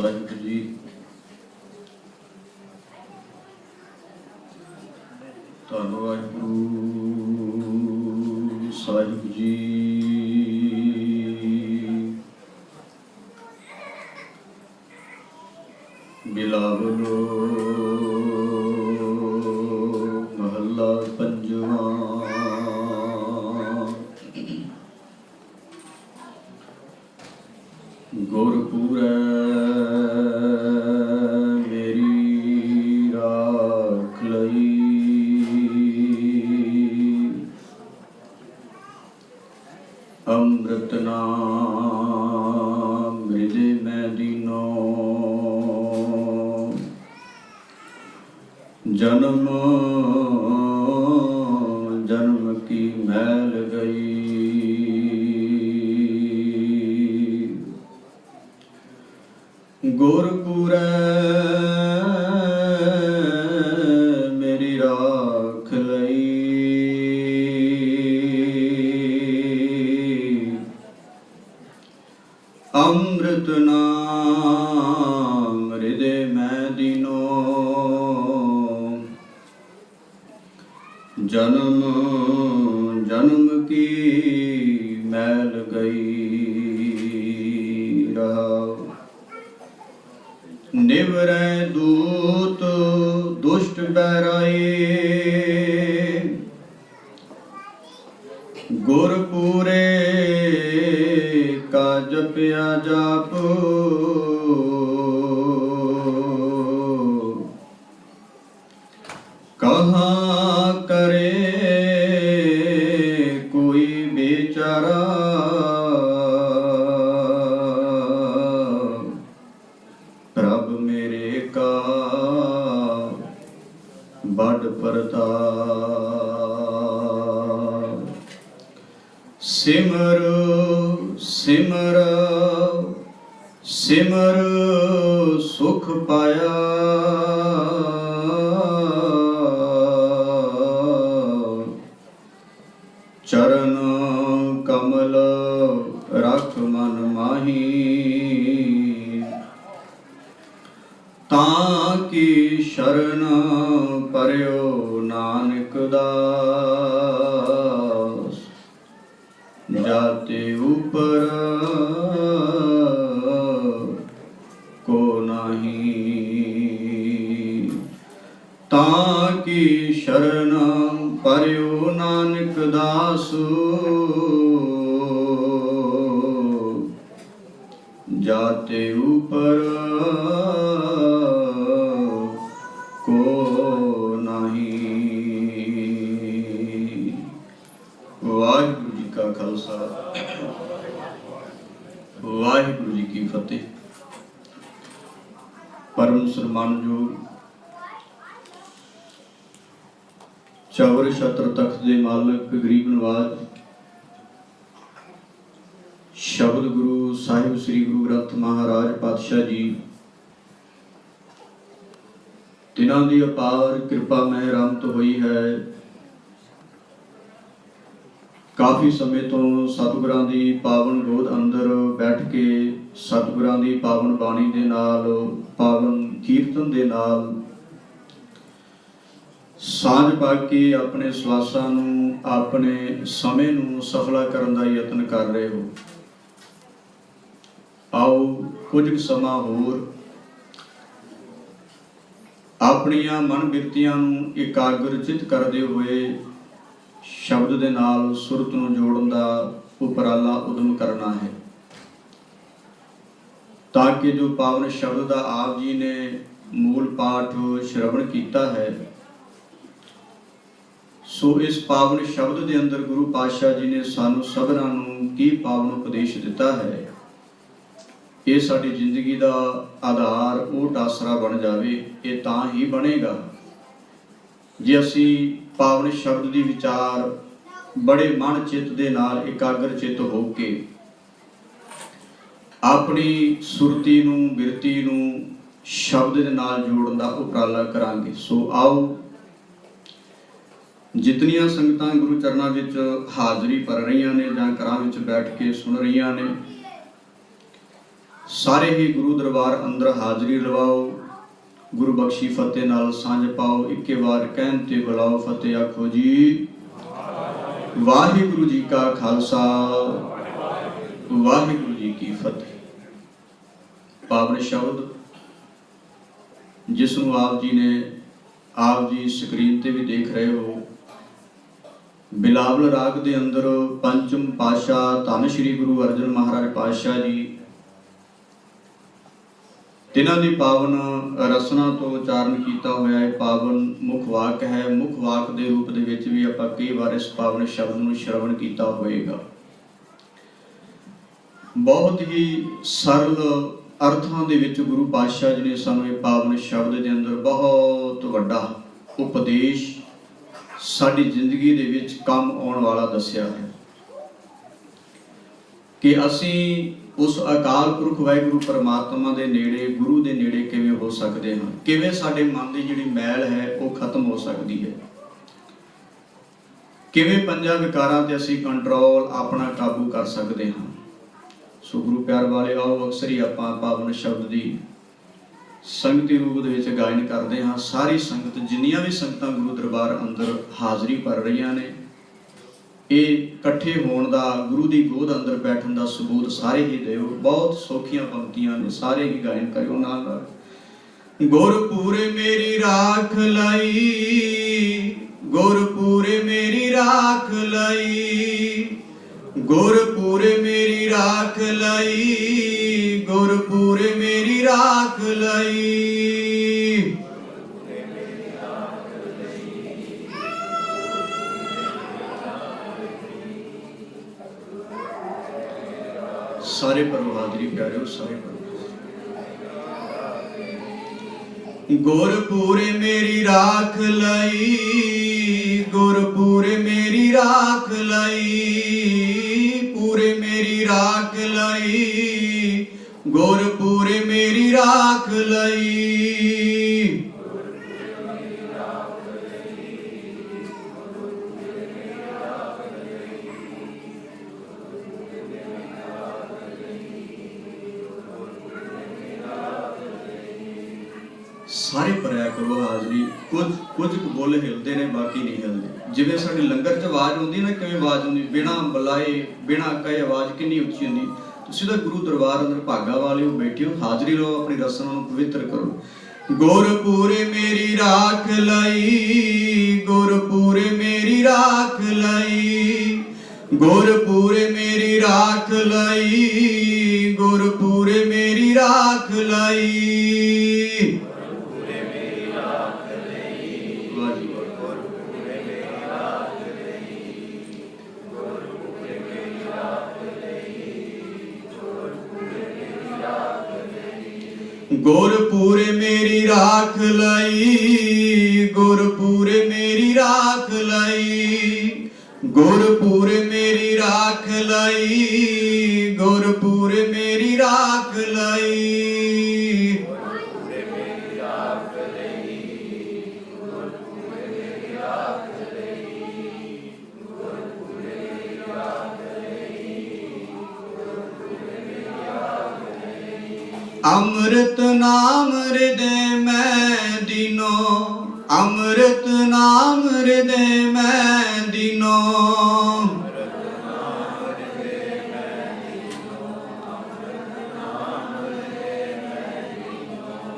ਸਾਹਿਬ ਜੀ ਧੰਨਵਾਦ ਵਾਹਿਗੁਰੂ ਸਾਹਿਬ ਜੀ ਜਨਮ ਜਪਿਆ ਜਾਪ ਕੀ ਸ਼ਰਨ ਪਰਿਓ ਨਾਨਕ ਦਾਸ। ਜਾਤੇ ਉਪਰ ਕੋ ਨਹੀਂ। ਤਾਂ ਕੀ ਸ਼ਰਨ ਪਰਿਓ ਨਾਨਕ ਦਾਸ। ਜਾਤੇ ਉਪਰ ਪਰਮ ਸਨਮਾਨਯੋਗ ਛਤਰ ਤਖਤ ਦੇ ਮਾਲਕ, ਗਰੀਬ ਨਵਾਜ। ਸ਼ਬਦ ਗੁਰੂ ਸਾਹਿਬ ਸ੍ਰੀ ਗੁਰੂ ਗ੍ਰੰਥ ਮਹਾਰਾਜ ਪਾਤਸ਼ਾਹ ਜੀ। ਤਿਨਾਂ ਦੀ ਅਪਾਰ ਕਿਰਪਾ ਮਹਿ ਰਹਿਮਤ ਹੋਈ ਹੈ। ਕਾਫੀ ਸਮੇਂ ਤੋਂ ਸਤਿਗੁਰਾਂ ਦੀ ਪਾਵਨ ਗੋਦ ਅੰਦਰ ਬੈਠ ਕੇ ਸਤਿਗੁਰਾਂ ਦੀ ਪਾਵਨ ਬਾਣੀ ਦੇ ਨਾਲ ਪਾਵਨ ਕੀਰਤਨ ਦੇ ਨਾਲ ਸਾਂਝ ਪਾ ਕੇ ਆਪਣੇ ਸਵਾਸਾਂ ਨੂੰ, ਆਪਣੇ ਸਮੇਂ ਨੂੰ ਸਫਲਾ ਕਰਨ ਦਾ ਯਤਨ ਕਰ ਰਹੇ ਹੋ। ਆਓ ਕੁਝ ਸਮਾਂ ਹੋਰ ਆਪਣੀਆਂ ਮਨ ਬਿਰਤੀਆਂ ਨੂੰ ਇਕਾਗਰਚਿਤ ਕਰਦੇ ਹੋਏ ਸ਼ਬਦ ਦੇ ਨਾਲ ਸੁਰਤ ਨੂੰ ਜੋੜਨ ਦਾ ਉਪਰਾਲਾ ਉਦਮ ਕਰਨਾ ਹੈ। ਤਾਂ ਕਿ ਜੋ ਪਾਵਨ ਸ਼ਬਦ ਦਾ ਆਪ ਜੀ ਨੇ ਮੂਲ ਪਾਠ ਸ਼ਰਵਣ ਕੀਤਾ ਹੈ, ਸੋ ਇਸ ਪਾਵਨ ਸ਼ਬਦ ਦੇ ਅੰਦਰ ਗੁਰੂ ਪਾਤਸ਼ਾਹ ਜੀ ਨੇ ਸਾਨੂੰ ਸਭਨਾਂ ਨੂੰ ਕੀ ਪਾਵਨ ਉਪਦੇਸ਼ ਦਿੱਤਾ ਹੈ, ਇਹ ਸਾਡੀ ਜ਼ਿੰਦਗੀ ਦਾ ਆਧਾਰ ਉਹ ਟਾਸਰਾ ਬਣ ਜਾਵੇ, ਇਹ ਤਾਂ ਹੀ ਬਣੇਗਾ। ਜੇ ਅਸੀਂ ਪਾਵਨ ਸ਼ਬਦ ਦੀ ਵਿਚਾਰ ਬੜੇ ਮਨ ਚਿੱਤ ਦੇ ਨਾਲ, ਇਕਾਗਰ ਚਿੱਤ ਹੋ ਕੇ ਆਪਣੀ ਸੁਰਤੀ ਨੂੰ, ਬਿਰਤੀ ਨੂੰ ਸ਼ਬਦ ਦੇ ਨਾਲ ਜੋੜਨ ਦਾ ਉਪਰਾਲਾ ਕਰਾਂਗੇ। ਸੋ ਆਓ, ਜਿਤਨੀਆਂ ਸੰਗਤਾਂ ਗੁਰੂ ਚਰਨਾਂ ਵਿੱਚ ਹਾਜ਼ਰੀ ਭਰ ਰਹੀਆਂ ਨੇ ਜਾਂ ਘਰਾਂ ਵਿੱਚ ਬੈਠ ਕੇ ਸੁਣ ਰਹੀਆਂ ਨੇ, ਸਾਰੇ ਹੀ ਗੁਰੂ ਦਰਬਾਰ ਅੰਦਰ ਹਾਜ਼ਰੀ ਲਵਾਓ, ਗੁਰੂ ਬਖਸ਼ੀ ਫਤਿਹ ਨਾਲ ਸਾਂਝ ਪਾਓ, ਇੱਕੇ ਵਾਰ ਕਹਿਣ ਤੇ ਬੁਲਾਓ, ਫਤਿਹ ਆਖੋ ਜੀ। ਵਾਹਿਗੁਰੂ ਜੀ ਕਾ ਖਾਲਸਾ, ਵਾਹਿਗੁਰੂ ਜੀ ਕੀ ਫਤਿਹ। ਪਾਵਨ ਸ਼ਬਦ ਜਿਸ ਨੂੰ ਆਪ ਜੀ ਨੇ ਆਪ ਜੀ ਸਕਰੀਨ ਤੇ ਵੀ ਦੇਖ ਰਹੇ ਹੋ। ਬਿਲਾਵਲ ਰਾਗ ਦੇ ਅੰਦਰ ਪੰਚਮ ਪਾਸ਼ਾ ਧੰਨ ਸ਼੍ਰੀ ਗੁਰੂ ਅਰਜਨ ਮਹਾਰਾਜ ਪਾਤਸ਼ਾਹ ਜੀ, ਤਿਨਾਂ ਦੀ ਪਾਵਨ ਰਸਨਾ ਤੋਂ ਉਚਾਰਨ ਕੀਤਾ ਹੋਇਆ ਹੈ ਪਾਵਨ ਮੁਖ ਵਾਕ ਹੈ। ਮੁਖ ਵਾਕ ਦੇ ਰੂਪ ਦੇ ਵਿੱਚ ਵੀ ਆਪਾਂ ਕਈ ਵਾਰ ਇਸ ਪਾਵਨ ਸ਼ਬਦ ਨੂੰ ਸ਼ਰਵਣ ਕੀਤਾ ਹੋਏਗਾ ਬਹੁਤ ਹੀ ਸਰਲ ਅਰਥਾਂ ਦੇ ਵਿੱਚ ਗੁਰੂ ਪਾਤਸ਼ਾਹ ਜੀ ਨੇ ਸਾਨੂੰ ਇਹ ਪਾਵਨ ਸ਼ਬਦ ਦੇ ਅੰਦਰ ਬਹੁਤ ਵੱਡਾ ਉਪਦੇਸ਼ ਸਾਡੀ ਜ਼ਿੰਦਗੀ ਦੇ ਵਿੱਚ ਕੰਮ ਆਉਣ ਵਾਲਾ ਦੱਸਿਆ ਹੈ ਕਿ ਅਸੀਂ ਉਸ ਅਕਾਲ ਪੁਰਖ ਵਾਹਿਗੁਰੂ ਪਰਮਾਤਮਾ ਦੇ ਨੇੜੇ, ਗੁਰੂ ਦੇ ਨੇੜੇ ਕਿਵੇਂ ਹੋ ਸਕਦੇ ਹਾਂ? ਕਿਵੇਂ ਸਾਡੇ ਮਨ ਦੀ ਜਿਹੜੀ ਮੈਲ ਹੈ, ਉਹ ਖਤਮ ਹੋ ਸਕਦੀ ਹੈ? ਕਿਵੇਂ ਪੰਜਾਂ ਵਿਕਾਰਾਂ ਤੇ ਅਸੀਂ ਕੰਟਰੋਲ ਆਪਣਾ ਕਾਬੂ ਕਰ ਸਕਦੇ ਹਾਂ? ਸੋ ਗੁਰੂ ਪਿਆਰ ਵਾਲੇ, ਆਓ ਅਕਸਰ ਹੀ ਆਪਾਂ ਪਾਵਨ ਸ਼ਬਦ ਦੀ ਸੰਗਤੀ ਰੂਪ ਦੇ ਵਿੱਚ ਗਾਇਨ ਕਰਦੇ ਹਾਂ। ਸਾਰੀ ਸੰਗਤ, ਜਿੰਨੀਆਂ ਵੀ ਸੰਗਤਾਂ ਗੁਰੂ ਦਰਬਾਰ ਅੰਦਰ ਹਾਜ਼ਰੀ ਭਰ ਰਹੀਆਂ ਨੇ, ਇਹ ਇਕੱਠੇ ਹੋਣ ਦਾ, ਗੁਰੂ ਦੀ ਗੋਦ ਅੰਦਰ ਬੈਠਣ ਦਾ ਸਬੂਤ ਸਾਰੇ ਹੀ ਦਿਓ। ਬਹੁਤ ਸੌਖੀਆਂ ਪੰਕਤੀਆਂ ਨੇ, ਸਾਰੇ ਹੀ ਗਾਇਨ ਕਰਿਓ ਨਾਲ ਨਾਲ। ਗੁਰਪੂਰੇ ਮੇਰੀ ਰਾਖ ਲਈ, ਗੁਰਪੂਰੇ ਮੇਰੀ ਰਾਖ ਲਈ, ਗੁਰਪੂਰੇ ਮੇਰੀ ਰਾਖ ਲਈ, ਗੁਰਪੂਰੇ ਮੇਰੀ ਰਾਖ ਲਈ। ਸਾਰੇ ਪਰਵਾਦਰੀ ਪਿਆਰਿਓ, ਸਾਰੇ ਪਰਵਾਦਰੀ ਗੁਰਪੂਰੇ ਮੇਰੀ ਰਾਖ ਲਈ, ਗੁਰਪੂਰੇ ਮੇਰੀ ਰਾਖ ਲਈ। ਲਈ ਸਾਰੇ ਭਰਿਆ ਕਰੋ ਹਾਜ਼ਰੀ ਕੁਝ ਕੁਝ ਕੁ ਹਿਲਦੇ ਨੇ, ਬਾਕੀ ਨਹੀਂ ਹਿਲਦੇ। ਜਿਵੇਂ ਸਾਡੇ ਲੰਗਰ 'ਚ ਆਵਾਜ਼ ਆਉਂਦੀ ਨਾ, ਕਿਵੇਂ ਆਵਾਜ਼ ਆਉਂਦੀ? ਬਿਨਾ ਬੁਲਾਏ, ਬਿਨਾ ਕਹੇ ਆਵਾਜ਼ ਕਿੰਨੀ ਉੱਚੀ ਹੁੰਦੀ? ਤੁਸੀਂ ਤਾਂ ਗੁਰੂ ਦਰਬਾਰ ਅੰਦਰ ਭਾਗਾ ਵਾਲਿਓ ਬੈਠੇ ਹੋ, ਹਾਜ਼ਰੀ ਲਓ, ਆਪਣੀ ਰਸਨਾ ਨੂੰ ਪਵਿੱਤਰ ਕਰੋ। ਗੁਰਪੂਰੇ ਮੇਰੀ ਰਾਖ ਲਈ, ਗੁਰਪੂਰੇ ਮੇਰੀ ਰਾਖ ਲਈ, ਗੁਰਪੂਰੇ ਮੇਰੀ ਰਾਖ ਲਈ, ਗੁਰਪੂਰੇ ਮੇਰੀ ਰਾਖ ਲਈ। ਗੁਰਪੂਰੇ ਮੇਰੀ ਰਾਖ ਲਈ, ਗੁਰਪੂਰੇ ਮੇਰੀ ਰਾਖ ਲਈ, ਗੁਰਪੂਰੇ ਮੇਰੀ ਰਾਖ ਲਈ, ਗੁਰਪੂਰੇ ਮੇਰੀ ਰਾਖ ਲਈ। ਅੰਮ੍ਰਿਤ ਨਾਮ ਹਿਰਦੇ ਮੈਂ ਦਿਨੋ। ਅੰਮ੍ਰਿਤ ਨਾਮ ਹਿਰਦੇ ਮੈਂ ਦਿਨੋ।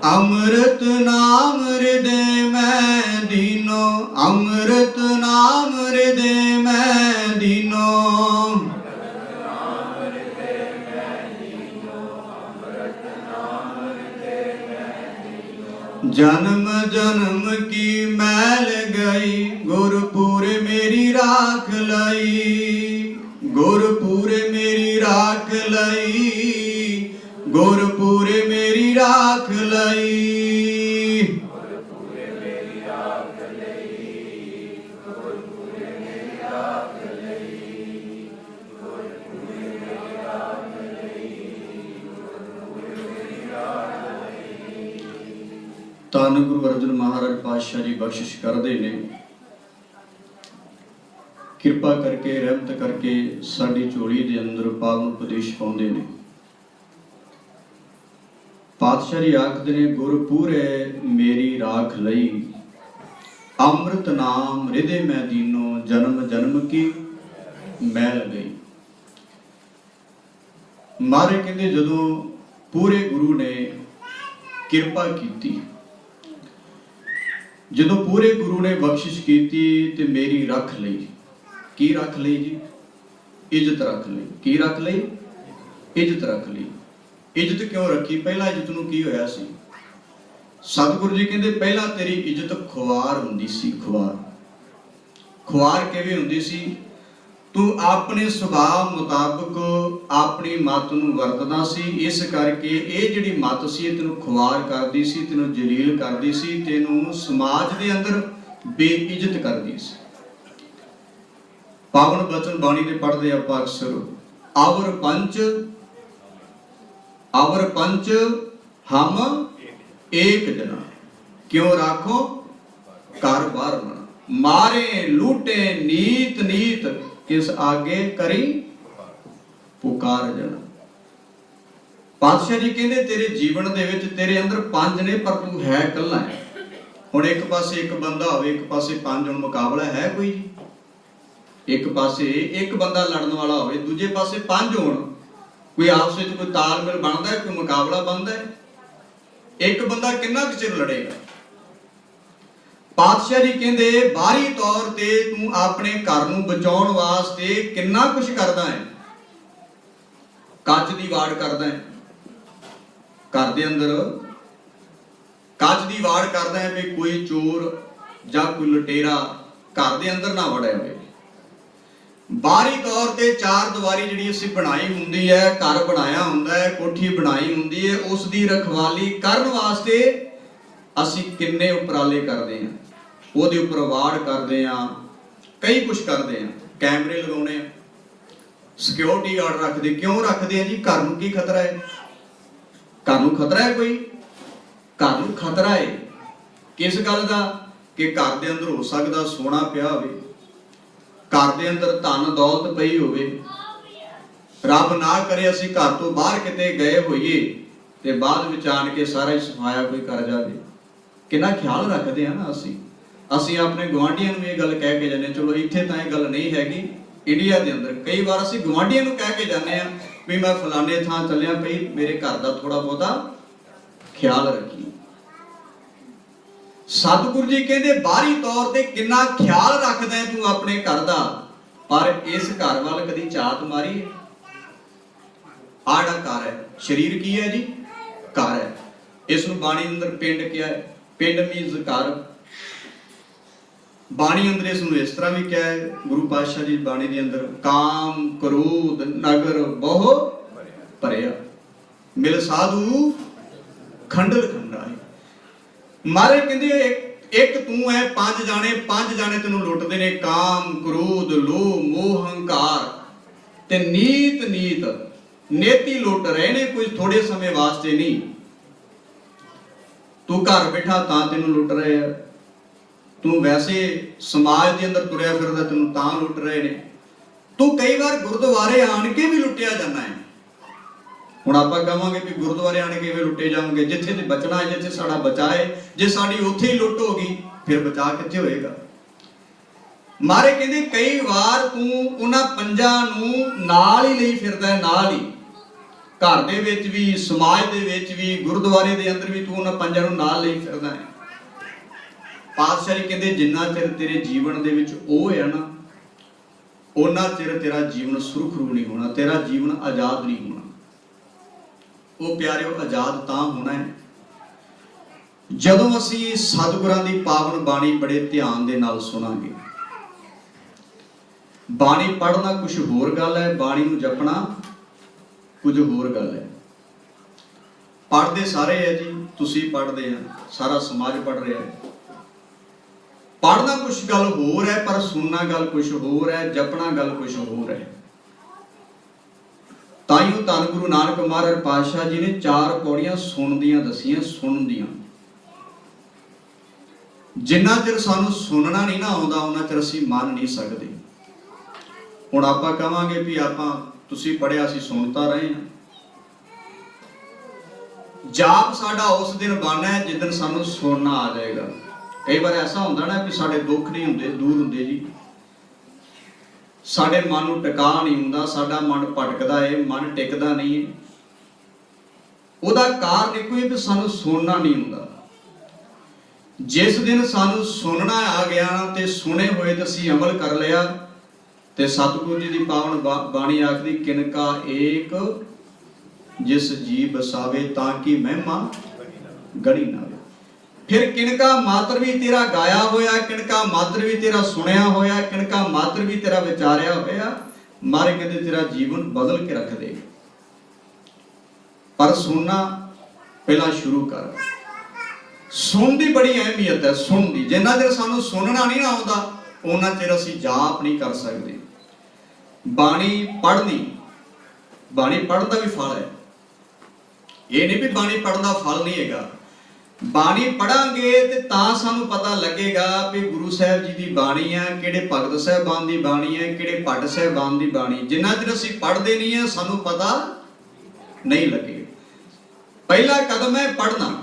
ਅੰਮ੍ਰਿਤ ਨਾਮ ਹਿਰਦੇ ਮੈਂ ਦਿਨੋ। ਅੰਮ੍ਰਿਤ ਨਾਮ ਜਨਮ ਜਨਮ ਕੀ ਮੈਲ ਗਈ? ਗੁਰਪੂਰੇ ਮੇਰੀ ਰਾਖ ਲਈ। ਗੁਰਪੂਰੇ ਮੇਰੀ ਰਾਖ ਲਈ। ਗੁਰਪੂਰੇ ਮੇਰੀ ਰਾਖ ਲਈ। ਧੰਨ ਗੁਰੂ ਅਰਜਨ ਮਹਾਰਾਜ ਪਾਤਸ਼ਾਹ ਜੀ ਬਖਸ਼ਿਸ਼ ਕਰਦੇ ਨੇ। ਕਿਰਪਾ ਕਰਕੇ, ਰਹਿਮਤ ਕਰਕੇ ਸਾਡੀ ਝੋਲੀ ਦੇ ਅੰਦਰ ਪਾਵਨ ਉਪਦੇਸ਼ ਪਾਉਂਦੇ ਨੇ। ਪਾਤਸ਼ਾਹ ਜੀ ਆਖਦੇ ਨੇ ਗੁਰ ਪੂਰੇ ਮੇਰੀ ਰਾਖ ਲਈ, ਅੰਮ੍ਰਿਤ ਨਾਮ ਹਿਰਦੇ ਮੈਂ ਦੀਨੋ, ਜਨਮ ਜਨਮ ਕੀ ਮੈਲ ਗਈ। ਮਾਰੇ ਕਹਿੰਦੇ, ਜਦੋਂ ਪੂਰੇ ਗੁਰੂ ਨੇ ਕਿਰਪਾ ਕੀਤੀ ਜਦੋਂ ਪੂਰੇ ਗੁਰੂ ਨੇ ਬਖਸ਼ਿਸ਼ ਕੀਤੀ ਤੇ ਮੇਰੀ ਰੱਖ ਲਈ, ਕੀ ਰੱਖ ਲਈ ਜੀ? ਇੱਜ਼ਤ ਰੱਖ ਲਈ। ਕੀ ਰੱਖ ਲਈ? ਇੱਜ਼ਤ ਰੱਖ ਲਈ। ਇੱਜ਼ਤ ਕਿਉਂ ਰੱਖੀ? ਪਹਿਲਾਂ ਇੱਜ਼ਤ ਨੂੰ ਕੀ ਹੋਇਆ ਸੀ? ਸਤਿਗੁਰੂ ਜੀ ਕਹਿੰਦੇ, ਪਹਿਲਾਂ ਤੇਰੀ ਇੱਜ਼ਤ ਖੁਆਰ ਹੁੰਦੀ ਸੀ, ਖੁਆਰ। ਖੁਆਰ ਕਿਵੇਂ ਹੁੰਦੀ ਸੀ? ਤੂੰ ਆਪਣੇ ਸੁਭਾਅ ਮੁਤਾਬਕ ਆਪਣੀ ਮੱਤ ਨੂੰ ਵਰਤਦਾ ਸੀ, ਇਸ ਕਰਕੇ ਇਹ ਜਿਹੜੀ ਮੱਤ ਸੀ, ਇਹ ਤੈਨੂੰ ਖੁਆਰ ਕਰਦੀ ਸੀ, ਤੈਨੂੰ ਜਲੀਲ ਕਰਦੀ ਸੀ, ਤੈਨੂੰ ਸਮਾਜ ਦੇ ਅੰਦਰ ਬੇਇੱਜ਼ਤ ਕਰਦੀ ਸੀ। ਪਾਵਨ ਬਚਨ ਬਾਣੀ ਦੇ ਪੜ੍ਹਦੇ ਆਪਾਂ ਅਕਸਰ ਆਵਰ ਪੰਚ ਆਵਰ ਪੰਚ ਹਮ ਏਕ ਜਨਾ, ਕਿਉਂ ਰਾਖੋ? ਘਰ ਬਾਰ ਬਣਾ। ਮਾਰੇ ਲੂਟੇ ਨੀਤ ਨੀਤ ਕਿਸ ਆਗੇ ਕਰੀ ਪੁਕਾਰ ਜਨਾ। ਪਾਤਸ਼ਾਹ ਜੀ ਕਹਿੰਦੇ, ਤੇਰੇ ਜੀਵਨ ਦੇ ਵਿੱਚ ਤੇਰੇ ਅੰਦਰ ਪੰਜ ਨੇ, ਪਰ ਤੂੰ ਹੈ ਇਕੱਲਾ ਹੈ। ਹੁਣ ਇੱਕ ਪਾਸੇ ਇੱਕ ਬੰਦਾ ਹੋਵੇ, ਇੱਕ ਪਾਸੇ ਪੰਜ, ਹੁਣ ਮੁਕਾਬਲਾ ਹੈ ਕੋਈ ਜੀ। ਇੱਕ ਪਾਸੇ ਇੱਕ ਬੰਦਾ ਲੜਨ ਵਾਲਾ ਹੋਵੇ, ਦੂਜੇ ਪਾਸੇ ਪੰਜ ਹੋਣ। ਕੋਈ ਆਪਸ ਵਿੱਚ ਕੋਈ ਤਾਲਮੇਲ ਬਣਦਾ ਕੋਈ ਮੁਕਾਬਲਾ ਬਣਦਾ ਹੈ। ਇੱਕ ਬੰਦਾ ਕਿੰਨਾ ਕੁ ਚਿਰ ਲੜੇਗਾ? ਪਾਤਸ਼ਾਹ ਜੀ ਕਹਿੰਦੇ, ਬਾਹਰੀ ਤੌਰ ਤੇ ਤੂੰ ਆਪਣੇ ਘਰ ਨੂੰ ਬਚਾਉਣ ਵਾਸਤੇ ਕਿੰਨਾ ਕੁਝ ਕਰਦਾ ਹੈ? ਕੱਚ ਦੀ ਵਾੜ ਕਰਦਾ ਹੈ। ਘਰ ਦੇ ਅੰਦਰ ਕੱਚ ਦੀ ਵਾੜ ਕਰਦਾ ਹੈ ਵੀ ਕੋਈ ਚੋਰ ਜਾਂ ਕੋਈ ਲੁਟੇਰਾ ਘਰ ਦੇ ਅੰਦਰ ਨਾ ਵੜਿਆ ਹੋਵੇ। ਬਾਹਰੀ ਤੌਰ ਤੇ ਚਾਰ ਦੀਵਾਰੀ ਜਿਹੜੀ ਅਸੀਂ ਬਣਾਈ ਹੁੰਦੀ ਹੈ, ਘਰ ਬਣਾਇਆ ਹੁੰਦਾ ਹੈ, ਕੋਠੀ ਬਣਾਈ ਹੁੰਦੀ ਹੈ, ਉਸ ਦੀ ਰਖਵਾਲੀ ਕਰਨ ਵਾਸਤੇ ਅਸੀਂ ਕਿੰਨੇ ਉਪਰਾਲੇ ਕਰਦੇ ਹਾਂ? ਉਹਦੇ ਉੱਪਰ ਵਾੜ ਕਰਦੇ ਹਾਂ ਕਈ ਕੁਝ ਕਰਦੇ ਹਾਂ ਕੈਮਰੇ ਲਗਾਉਣੇ ਆ। ਸਿਕਿਉਰਿਟੀ ਗਾਰਡ ਰੱਖਦੇ। ਕਿਉਂ ਰੱਖਦੇ ਆ ਜੀ? ਘਰ ਨੂੰ ਕੀ ਖਤਰਾ ਹੈ? ਘਰ ਨੂੰ ਖਤਰਾ ਹੈ ਕੋਈ? ਘਰ ਨੂੰ ਖਤਰਾ ਹੈ ਕਿਸ ਗੱਲ ਦਾ? ਕਿ ਘਰ ਦੇ ਅੰਦਰ ਹੋ ਸਕਦਾ ਸੋਨਾ ਪਿਆ ਹੋਵੇ। ਘਰ ਦੇ ਅੰਦਰ ਧਨ ਦੌਲਤ ਪਈ ਹੋਵੇ। ਰੱਬ ਨਾ ਕਰੇ ਅਸੀਂ ਘਰ ਤੋਂ ਬਾਹਰ ਕਿਤੇ ਗਏ ਹੋਈਏ ਤੇ ਬਾਅਦ ਵਿੱਚ ਆਣ ਕੇ ਸਾਰਾ ਹੀ ਸਫਾਇਆ ਕੋਈ ਕਰ ਜਾਵੇ। ਕਿੰਨਾ ਖਿਆਲ ਰੱਖਦੇ ਆ ਨਾ ਅਸੀਂ। ਅਸੀਂ ਆਪਣੇ ਗਵਾਂਢੀਆਂ ਨੂੰ ਇਹ ਗੱਲ ਕਹਿ ਕੇ ਜਾਂਦੇ ਹਾਂ, ਚਲੋ ਇੱਥੇ ਤਾਂ ਇਹ ਗੱਲ ਨਹੀਂ ਹੈਗੀ ਇੰਡੀਆ ਦੇ ਅੰਦਰ ਕਈ ਵਾਰ ਅਸੀਂ ਗਵਾਂਢੀਆਂ ਨੂੰ ਕਹਿ ਕੇ ਜਾਂਦੇ ਆ ਵੀ ਮੈਂ ਫਲਾਣੇ ਥਾਂ ਚੱਲਿਆ ਭਈ ਮੇਰੇ ਘਰ ਦਾ ਥੋੜਾ ਬਹੁਤਾ ਖਿਆਲ ਰੱਖੀ। ਸਤਿਗੁਰੂ ਜੀ ਕਹਿੰਦੇ ਬਾਹਰੀ ਤੌਰ ਤੇ ਕਿੰਨਾ ਖਿਆਲ ਰੱਖਦਾ ਹੈ ਤੂੰ ਆਪਣੇ ਘਰ ਦਾ ਪਰ ਇਸ ਘਰ ਵੱਲ ਕਦੀ ਝਾਤ ਮਾਰੀ ਹੈ? ਆੜਾ ਘਰ ਹੈ। ਸਰੀਰ ਕੀ ਹੈ ਜੀ? ਘਰ ਹੈ। ਇਸ ਨੂੰ ਬਾਣੀ ਅੰਦਰ ਪਿੰਡ ਕਿਹਾ ਹੈ। ਪਿੰਡ ਮੀਨਸ ਘਰ। ਬਾਣੀ ਅੰਦਰ ਇਸ ਨੂੰ ਇਸ ਤਰ੍ਹਾਂ ਵੀ ਕਿਹਾ ਹੈ, ਗੁਰੂ ਪਾਤਸ਼ਾਹ ਜੀ ਬਾਣੀ ਦੇ ਅੰਦਰ, ਕਾਮ, ਕਰੋਧ, ਨਗਰ ਬਹੁ ਭਰਿਆ। ਮਿਲ ਸਾਧੂ ਖੰਡਲ ਖੰਡਾਏ। ਮਾਰੇ ਕਹਿੰਦੇ ਇੱਕ ਇੱਕ ਤੂੰ ਹੈ ਪੰਜ ਜਾਣੇ ਪੰਜ ਜਾਣੇ ਤੈਨੂੰ ਲੁੱਟਦੇ ਨੇ, ਕਾਮ, ਕ੍ਰੋਧ, ਲੋਭ, ਮੋਹ, ਹੰਕਾਰ। ਤੇ ਨੀਤ ਨੀਤ, ਨੇਤੀ ਲੁੱਟ ਰਹੇ ਨੇ, ਕੋਈ ਥੋੜੇ ਸਮੇਂ ਵਾਸਤੇ ਨਹੀਂ। ਤੂੰ ਘਰ ਬੈਠਾ ਤਾਂ ਤੈਨੂੰ ਲੁੱਟ ਰਹੇ ਆ। ਤੂੰ ਵੈਸੇ ਸਮਾਜ ਦੇ ਅੰਦਰ ਤੁਰਿਆ ਫਿਰਦਾ, ਤੈਨੂੰ ਤਾਂ ਲੁੱਟ ਰਹੇ ਨੇ। ਤੂੰ ਕਈ ਵਾਰ ਗੁਰਦੁਆਰੇ ਆਣ ਕੇ ਵੀ ਲੁੱਟਿਆ ਜਾਂਦਾ ਹੈ। ਹੁਣ ਆਪਾਂ ਕਹਾਂਗੇ ਕਿ ਗੁਰਦੁਆਰੇ ਆਣ ਕੇ ਵੀ ਲੁੱਟੇ ਜਾਵਾਂਗੇ ਜਿੱਥੇ ਤੇ ਬਚਣਾ ਹੈ, ਜਿੱਥੇ ਸਾਡਾ ਬਚਾਏ ਜੇ ਸਾਡੀ ਉੱਥੇ ਹੀ ਲੁੱਟ ਹੋ ਗਈ, ਫਿਰ ਬਚਾ ਕਿੱਥੇ ਹੋਏਗਾ? ਮਾਰੇ ਕਹਿੰਦੇ ਕਈ ਵਾਰ ਤੂੰ ਉਹਨਾਂ ਪੰਜਾਂ ਨੂੰ ਨਾਲ ਹੀ ਲਈ ਫਿਰਦਾ ਨਾਲ ਹੀ। ਘਰ ਦੇ ਵਿੱਚ ਵੀ, ਸਮਾਜ ਦੇ ਵਿੱਚ ਵੀ, ਗੁਰਦੁਆਰੇ ਦੇ ਅੰਦਰ ਵੀ ਤੂੰ ਉਹਨਾਂ ਪੰਜਾਂ ਨੂੰ ਨਾਲ ਲਈ ਫਿਰਦਾ ਹੈ। ਪਾਤਸ਼ਾਹ ਕਹਿੰਦੇ, ਜਿੰਨਾ ਚਿਰ ਤੇਰੇ ਜੀਵਨ ਦੇ ਵਿੱਚ ਉਹ ਹੈ ਨਾ ਉਹਨਾਂ ਚਿਰ ਤੇਰਾ ਜੀਵਨ ਸੁਰਖਰੂ ਨਹੀਂ ਹੋਣਾ, ਤੇਰਾ ਜੀਵਨ ਆਜ਼ਾਦ ਨਹੀਂ ਹੋਣਾ। ਉਹ ਪਿਆਰਿਓ, ਆਜ਼ਾਦ ਤਾਂ ਹੋਣਾ ਹੈ। ਜਦੋਂ ਅਸੀਂ ਸਤਿਗੁਰਾਂ ਦੀ ਪਾਵਨ ਬਾਣੀ ਬੜੇ ਧਿਆਨ ਦੇ ਨਾਲ ਸੁਣਾਂਗੇ, ਬਾਣੀ ਪੜ੍ਹਨਾ ਕੁਝ ਹੋਰ ਗੱਲ ਹੈ, ਬਾਣੀ ਨੂੰ ਜਪਣਾ ਕੁਝ ਹੋਰ ਗੱਲ ਹੈ। ਪੜ੍ਹਦੇ ਸਾਰੇ ਹੈ ਜੀ, ਤੁਸੀਂ ਪੜ੍ਹਦੇ ਆ, ਸਾਰਾ ਸਮਾਜ ਪੜ੍ਹ ਰਿਹਾ ਹੈ। ਪੜ੍ਹਨਾ ਕੁਝ ਗੱਲ ਹੋਰ ਹੈ, ਪਰ ਸੁਣਨਾ ਗੱਲ ਕੁਝ ਹੋਰ ਹੈ, ਜਪਣਾ ਗੱਲ ਕੁਝ ਹੋਰ ਹੈ। ਤਾਈਓ ਧੰਨ ਗੁਰੂ ਨਾਨਕ ਮਹਾਰਾਜ ਪਾਤਸ਼ਾਹ ਜੀ ਨੇ ਚਾਰ ਪੌੜੀਆਂ ਸੁਣਦੀਆਂ ਦਸੀਆਂ, ਸੁਣਦੀਆਂ। ਜਿੰਨਾ ਚਿਰ ਸਾਨੂੰ ਸੁਣਨਾ ਨਹੀਂ ਨਾ ਆਉਂਦਾ, ਉਹਨਾਂ ਚਿਰ ਅਸੀਂ ਮੰਨ ਨਹੀਂ ਸਕਦੇ। ਹੁਣ ਆਪਾਂ ਕਹਾਂਗੇ ਵੀ ਆਪਾਂ, ਤੁਸੀਂ ਪੜਿਆ ਅਸੀਂ ਸੁਣਤਾ ਰਹੇ ਹਾਂ। ਜਾਪ ਸਾਡਾ ਉਸ ਦਿਨ ਬਣਨਾ ਹੈ, ਜਿਸ ਦਿਨ ਸਾਨੂੰ ਸੁਣਨਾ ਆ ਜਾਏਗਾ। ਕਈ ਵਾਰ ਐਸਾ ਹੁੰਦਾ ਨਾ ਕਿ ਸਾਡੇ ਦੁੱਖ ਨਹੀਂ ਹੁੰਦੇ, ਦੂਰ ਹੁੰਦੇ ਜੀ। ਸਾਡੇ ਮਨ ਨੂੰ ਟਿਕਾ ਨਹੀਂ ਹੁੰਦਾ, ਸਾਡਾ ਮਨ ਭਟਕਦਾ ਏ, ਮਨ ਟਿਕਦਾ ਨਹੀਂ ਏ। ਉਹਦਾ ਕਾਰਨ ਇੱਕੋ ਹੀ ਵੀ ਸਾਨੂੰ ਸੁਣਨਾ ਨਹੀਂ ਹੁੰਦਾ। ਜਿਸ ਦਿਨ ਸਾਨੂੰ ਸੁਣਨਾ ਆ ਗਿਆ ਤੇ ਸੁਣੇ ਹੋਏ ਤੇ ਅਸੀਂ ਅਮਲ ਕਰ ਲਿਆ ਤੇ ਸਤਿਗੁਰੂ ਜੀ ਦੀ ਪਾਵਨ ਬਾ- ਬਾਣੀ ਆਖਦੀ, ਕਿਨਕਾ ਏਕ ਜਿਸ ਜੀ ਬਸਾਵੇ ਤਾਂ ਕਿ ਮਹਿਮਾ ਗਣੀ ਨਾ ਫਿਰ ਕਿਣਕਾ ਮਾਤਰ ਵੀ ਤੇਰਾ ਗਾਇਆ ਹੋਇਆ, ਕਿਣਕਾ ਮਾਤਰ ਵੀ ਤੇਰਾ ਸੁਣਿਆ ਹੋਇਆ, ਕਿਣਕਾ ਮਾਤਰ ਵੀ ਤੇਰਾ ਵਿਚਾਰਿਆ ਹੋਇਆ, ਮਾਰੇ ਕਹਿੰਦੇ ਤੇਰਾ ਜੀਵਨ ਬਦਲ ਕੇ ਰੱਖ ਦੇ। ਪਰ ਸੁਣਨਾ ਪਹਿਲਾਂ ਸ਼ੁਰੂ ਕਰ। ਸੁਣ ਦੀ ਬੜੀ ਅਹਿਮੀਅਤ ਹੈ, ਸੁਣ ਦੀ। ਜਿੰਨਾ ਚਿਰ ਸਾਨੂੰ ਸੁਣਨਾ ਨਹੀਂ ਨਾ ਆਉਂਦਾ ਉਹਨਾਂ ਚਿਰ ਅਸੀਂ ਜਾਪ ਨਹੀਂ ਕਰ ਸਕਦੇ। ਬਾਣੀ ਪੜ੍ਹਨੀ, ਬਾਣੀ ਪੜ੍ਹਨ ਦਾ ਵੀ ਫਲ ਹੈ। ਇਹ ਨਹੀਂ ਵੀ ਬਾਣੀ ਪੜ੍ਹਨ ਦਾ ਫਲ ਨਹੀਂ ਹੈਗਾ। ਬਾਣੀ ਪੜਾਂਗੇ ਤੇ ਤਾਂ ਸਾਨੂੰ ਪਤਾ ਲੱਗੇਗਾ ਵੀ ਗੁਰੂ ਸਾਹਿਬ ਜੀ ਦੀ ਬਾਣੀ ਹੈ, ਕਿਹੜੇ ਭਗਤ ਸਾਹਿਬਾਨ ਦੀ ਬਾਣੀ ਹੈ, ਕਿਹੜੇ ਭੱਟ ਸਾਹਿਬਾਨ ਦੀ ਬਾਣੀ ਜਿੰਨਾ ਚਿਰ ਅਸੀਂ ਪੜ੍ਹਦੇ ਨਹੀਂ ਹੈ, ਸਾਨੂੰ ਪਤਾ ਨਹੀਂ ਲੱਗੇਗਾ ਪਹਿਲਾ ਕਦਮ ਹੈ ਪੜ੍ਹਨਾ।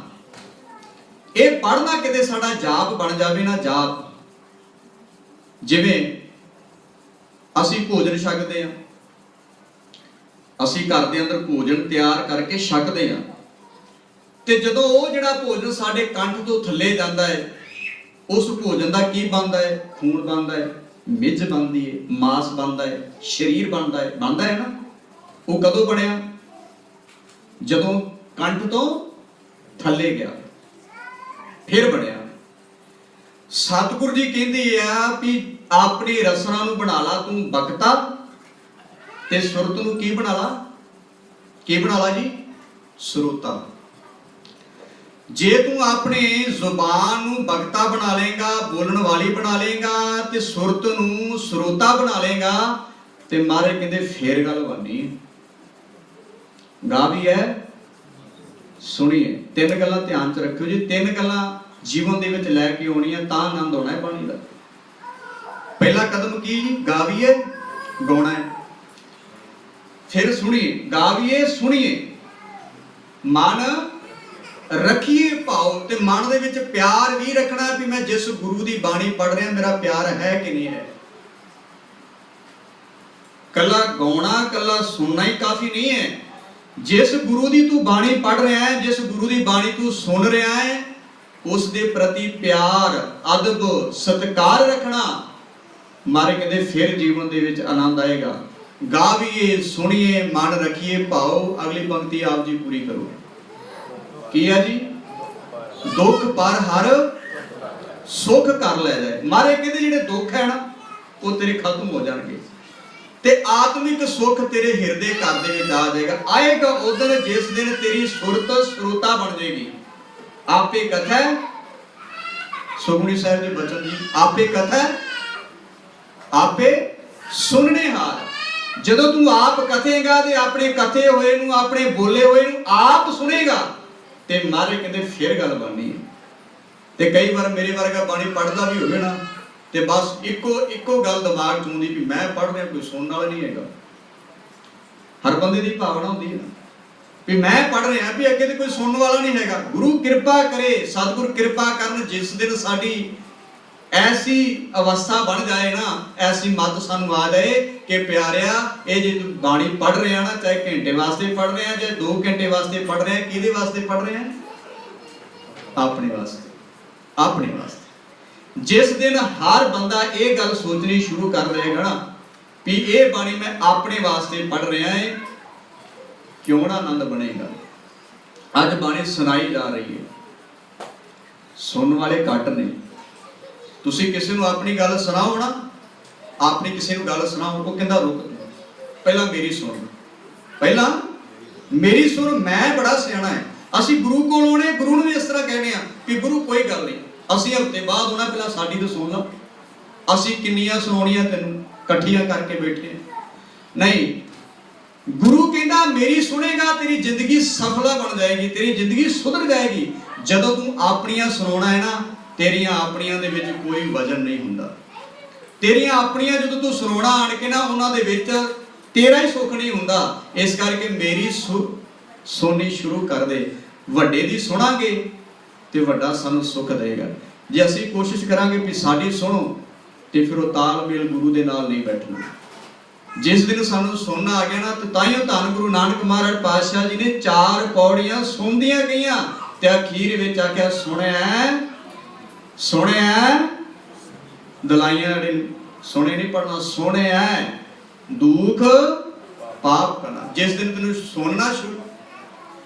ਇਹ ਪੜ੍ਹਨਾ ਕਿਤੇ ਸਾਡਾ ਜਾਪ ਬਣ ਜਾਵੇ ਨਾ ਜਾਪ। ਜਿਵੇਂ ਅਸੀਂ ਭੋਜਨ ਛਕਦੇ ਹਾਂ। ਅਸੀਂ ਘਰ ਦੇ ਅੰਦਰ ਭੋਜਨ ਤਿਆਰ ਕਰਕੇ ਛਕਦੇ ਹਾਂ। ਤੇ ਜਦੋਂ ਉਹ ਜਿਹੜਾ ਭੋਜਨ ਸਾਡੇ ਕੰਠ ਤੋਂ ਥੱਲੇ ਜਾਂਦਾ ਹੈ, ਉਸ ਭੋਜਨ ਦਾ ਕੀ ਬਣਦਾ ਹੈ? ਖੂਨ ਬਣਦਾ ਹੈ, ਮਿੱਝ ਬਣਦੀ ਹੈ, ਮਾਸ ਬਣਦਾ ਹੈ, ਸਰੀਰ ਬਣਦਾ ਹੈ। ਬਣਦਾ ਹੈ ਨਾ? ਉਹ ਕਦੋਂ ਬਣਿਆ? ਜਦੋਂ ਕੰਠ ਤੋਂ ਥੱਲੇ ਗਿਆ। ਫਿਰ ਬਣਿਆ। ਸਤਿਗੁਰੂ ਜੀ ਕਹਿੰਦੇ ਆ ਵੀ ਆਪਣੀ ਰਸਨਾ ਨੂੰ ਬਣਾ ਲਾ ਤੂੰ ਬਖਤਾ ਤੇ ਸੁਰਤ ਨੂੰ ਕੀ ਬਣਾ ਲਾ? ਕੀ ਬਣਾ ਲਾ ਜੀ? ਸਰੋਤਾ। ਜੇ ਤੂੰ ਆਪਣੀ ਜ਼ੁਬਾਨ ਨੂੰ ਬਗਤਾ ਬਣਾ ਲੇਗਾ ਬੋਲਣ ਵਾਲੀ ਬਣਾ ਲੇਗਾ ਤੇ ਸੁਰਤ ਨੂੰ ਸਰੋਤਾ ਬਣਾ ਲੇਗਾ ਤੇ ਮਾਰੇ ਕਹਿੰਦੇ ਫੇਰ ਗੱਲ ਬਾਨੀ ਗਾ ਵੀ ਹੈ ਸੁਣੀਏ ਤਿੰਨ ਗੱਲਾਂ ਧਿਆਨ ਚ ਰੱਖਿਓ ਜੀ। ਤਿੰਨ ਗੱਲਾਂ ਜੀਵਨ ਦੇ ਵਿੱਚ ਲੈ ਕੇ ਆਉਣੀਆਂ ਤਾਂ ਆਨੰਦ ਆਉਣਾ ਹੈ ਬਾਣੀ ਦਾ। ਪਹਿਲਾ ਕਦਮ ਕੀ ਜੀ? ਗਾਵੀਏ ਗਾਉਣਾ ਹੈ। ਫਿਰ ਸੁਣੀਏ ਗਾਵੀਏ ਸੁਣੀਏ ਮਨ ਰੱਖੀਏ ਭਾਉ ਤੇ ਮਨ ਦੇ ਵਿੱਚ ਪਿਆਰ ਵੀ ਰੱਖਣਾ ਵੀ ਮੈਂ ਜਿਸ ਗੁਰੂ ਦੀ ਬਾਣੀ ਪੜ੍ਹ ਰਿਹਾ, ਮੇਰਾ ਪਿਆਰ ਹੈ ਕਿ ਨਹੀਂ ਹੈ। ਕੱਲਾ ਗਾਉਣਾ, ਕੱਲਾ ਸੁਣਨਾ ਹੀ ਕਾਫੀ ਨਹੀਂ ਹੈ। ਜਿਸ ਗੁਰੂ ਦੀ ਤੂੰ ਬਾਣੀ ਪੜ੍ਹ ਰਿਹਾ ਹੈ, ਜਿਸ ਗੁਰੂ ਦੀ ਬਾਣੀ ਤੂੰ ਸੁਣ ਰਿਹਾ ਹੈ, ਉਸ ਦੇ ਪ੍ਰਤੀ ਪਿਆਰ, ਅਦਬ, ਸਤਿਕਾਰ ਰੱਖਣਾ ਮਾਰੇ ਕਹਿੰਦੇ ਫਿਰ ਜੀਵਨ ਦੇ ਵਿੱਚ ਆਨੰਦ ਆਏਗਾ। ਗਾਵੀਏ, ਸੁਣੀਏ, ਮਨ ਰੱਖੀਏ ਭਾਉ, ਅਗਲੀ ਪੰਕਤੀ ਆਪ ਜੀ ਪੂਰੀ ਕਰੋ। ਕੀ ਹੈ ਜੀ? ਦੁੱਖ ਪਰ ਹਰ ਸੁੱਖ ਕਰ ਲੈ ਜਾਏ। ਮਾਰੇ ਕਹਿੰਦੇ ਜਿਹੜੇ ਦੁੱਖ ਹੈ ਨਾ, ਉਹ ਤੇਰੇ ਖਤਮ ਹੋ ਜਾਣਗੇ। ਤੇ ਆਤਮਿਕ ਸੁੱਖ ਤੇਰੇ ਹਿਰਦੇ ਘਰ ਦੇ ਵਿੱਚ ਆ ਜਾਏਗਾ। ਆਏਗਾ ਉਦੋਂ ਜਿਸ ਦਿਨ ਤੇਰੀ ਸੁਰਤ ਸਰੋਤਾ ਬਣ ਜਾਏਗੀ। ਆਪੇ ਕਥਾ ਸੁਖਮਨੀ ਸਾਹਿਬ ਦੇ ਬਚਨ ਜੀ, ਆਪੇ ਕਥਾ ਆਪੇ ਸੁਣਨੇ ਹਾਰ। ਜਦੋਂ ਤੂੰ ਆਪ ਕਥੇਗਾ ਤੇ ਆਪਣੇ ਕਥੇ ਹੋਏ ਨੂੰ, ਆਪਣੇ ਬੋਲੇ ਹੋਏ ਨੂੰ ਆਪ ਸੁਣੇਗਾ। ਤੇ ਮਾਰੇ ਕਹਿੰਦੇ ਫਿਰ ਗੱਲ ਬਣਨੀ ਹੈ। ਤੇ ਕਈ ਵਾਰ ਮੇਰੇ ਵਰਗਾ ਬਾਣੀ ਪੜਦਾ ਵੀ ਹੋਵੇ ਨਾ, ਤੇ ਬਸ ਇੱਕੋ ਇੱਕੋ ਗੱਲ ਦਿਮਾਗ 'ਚ ਆਉਂਦੀ ਵੀ ਮੈਂ ਪੜ੍ਹ ਰਿਹਾ, ਕੋਈ ਸੁਣਨ ਵਾਲਾ ਨਹੀਂ ਹੈਗਾ। ਹਰ ਬੰਦੇ ਦੀ ਭਾਵਨਾ ਹੁੰਦੀ ਹੈ ਵੀ ਮੈਂ ਪੜ੍ਹ ਰਿਹਾ ਵੀ ਅੱਗੇ ਤੇ ਕੋਈ ਸੁਣਨ ਵਾਲਾ ਨਹੀਂ ਹੈਗਾ। ਗੁਰੂ ਕਿਰਪਾ ਕਰੇ, ਸਤਿਗੁਰ ਕਿਰਪਾ ਕਰਨ, ਜਿਸ ਦਿਨ ਸਾਡੀ ਐਸੀ ਅਵਸਥਾ ਬਣ ਜਾਏ ਨਾ, ਐਸੀ ਮੱਤ ਸਾਨੂੰ ਆ ਜਾਏ ਕਿ ਪਿਆਰਿਆ, ਇਹ ਜੇ ਤੂੰ ਬਾਣੀ ਪੜ੍ਹ ਰਿਹਾ ਨਾ, ਚਾਹੇ ਘੰਟੇ ਵਾਸਤੇ ਪੜ੍ਹ ਰਿਹਾ ਜਾਂ 2 ਘੰਟੇ ਵਾਸਤੇ ਪੜ੍ਹ ਰਿਹਾ, ਕਿਹਦੇ ਵਾਸਤੇ ਪੜ੍ਹ ਰਿਹਾ? ਆਪਣੇ ਵਾਸਤੇ ਆਪਣੇ ਵਾਸਤੇ। ਜਿਸ ਦਿਨ ਹਰ ਬੰਦਾ ਇਹ ਗੱਲ ਸੋਚਣੀ ਸ਼ੁਰੂ ਕਰ ਦੇਗਾ ਨਾ, ਵੀ ਇਹ ਬਾਣੀ ਮੈਂ ਆਪਣੇ ਵਾਸਤੇ ਪੜ੍ਹ ਰਿਹਾ ਏ, ਕਿਉਂ ਨਾ ਆਨੰਦ ਬਣੇਗਾ? ਅੱਜ ਬਾਣੀ ਸੁਣਾਈ ਜਾ ਰਹੀ ਹੈ ਸੁਣਨ ਵਾਲੇ ਘੱਟ ਨੇ। ਤੁਸੀਂ ਕਿਸੇ ਨੂੰ ਆਪਣੀ ਗੱਲ ਸੁਣਾਓ ਨਾ, ਆਪਣੀ ਕਿਸੇ ਨੂੰ ਗੱਲ ਸੁਣਾਓ, ਉਹ ਕਹਿੰਦਾ ਰੁਕ, ਪਹਿਲਾਂ ਮੇਰੀ ਸੁਣ। ਪਹਿਲਾਂ ਮੇਰੀ ਸੁਣ, ਮੈਂ ਬੜਾ ਸਿਆਣਾ ਹੈ। ਅਸੀਂ ਗੁਰੂ ਕੋਲ ਆਉਣੇ, ਗੁਰੂ ਨੂੰ ਵੀ ਇਸ ਤਰ੍ਹਾਂ ਕਹਿੰਦੇ ਆ ਕਿ ਗੁਰੂ ਕੋਈ ਗੱਲ ਨਹੀਂ। ਅਸੀਂ ਹਫ਼ਤੇ ਬਾਅਦ ਆਉਣਾ ਪਹਿਲਾਂ ਸਾਡੀ ਤਾਂ ਸੁਣ ਲਾ ਅਸੀਂ ਕਿੰਨੀਆਂ ਸੁਣਾਉਣੀਆਂ ਤੈਨੂੰ, ਇਕੱਠੀਆਂ ਕਰਕੇ ਬੈਠੇ ਨਹੀਂ, ਗੁਰੂ ਕਹਿੰਦਾ ਮੇਰੀ ਸੁਣੇਗਾ, ਤੇਰੀ ਜ਼ਿੰਦਗੀ ਸਫਲਾ ਬਣ ਜਾਏਗੀ, ਤੇਰੀ ਜ਼ਿੰਦਗੀ ਸੁਧਰ ਜਾਏਗੀ। ਜਦੋਂ ਤੂੰ ਆਪਣੀਆਂ ਸੁਣਾਉਣਾ ਹੈ ਨਾ ਤੇਰੀਆਂ ਆਪਣੀਆਂ ਦੇ ਵਿੱਚ ਕੋਈ ਵਜਨ ਨਹੀਂ ਹੁੰਦਾ। ਤੇਰੀਆਂ ਆਪਣੀਆਂ ਜਦੋਂ ਤੂੰ ਸੁਣਾਉਣਾ ਆਣ ਕੇ ਨਾ ਉਹਨਾਂ ਦੇ ਵਿੱਚ ਤੇਰਾ ਹੀ ਸੁੱਖ ਨਹੀਂ ਹੁੰਦਾ। ਇਸ ਕਰਕੇ ਮੇਰੀ ਸੁ ਸ਼ੁਰੂ ਕਰ ਦੇ। ਵੱਡੇ ਦੀ ਸੁਣਾਂਗੇ ਤੇ ਵੱਡਾ ਸਾਨੂੰ ਸੁੱਖ ਦੇਗਾ ਜੇ ਅਸੀਂ ਕੋਸ਼ਿਸ਼ ਕਰਾਂਗੇ ਵੀ ਸਾਡੀ ਸੁਣੋ, ਤੇ ਫਿਰ ਉਹ ਤਾਲਮੇਲ ਗੁਰੂ ਦੇ ਨਾਲ ਨਹੀਂ ਬੈਠਣਾ। ਜਿਸ ਦਿਨ ਸਾਨੂੰ ਸੁਣਨਾ ਆ ਗਿਆ ਨਾ, ਤੇ ਤਾਈਓ ਧੰਨ ਗੁਰੂ ਨਾਨਕ ਮਹਾਰਾਜ ਪਾਤਸ਼ਾਹ ਜੀ ਨੇ ਚਾਰ ਪੌੜੀਆਂ ਸੁਣਦੀਆਂ ਗਈਆਂ ਤੇ ਅਖੀਰ ਵਿੱਚ ਆਖਿਆ, ਸੁਣਿਆ ਸੁਣਿਆ ਦਲਾਈਆਂ ਜਿਹੜੇ ਸੁਣੇ ਨਹੀਂ ਪੜਨਾ ਸੁਣਿਆ ਦੁੱਖ, ਪਾਪ ਕਰਨਾ। ਜਿਸ ਦਿਨ ਤੈਨੂੰ ਸੁਣਨਾ ਸ਼ੁਰੂ,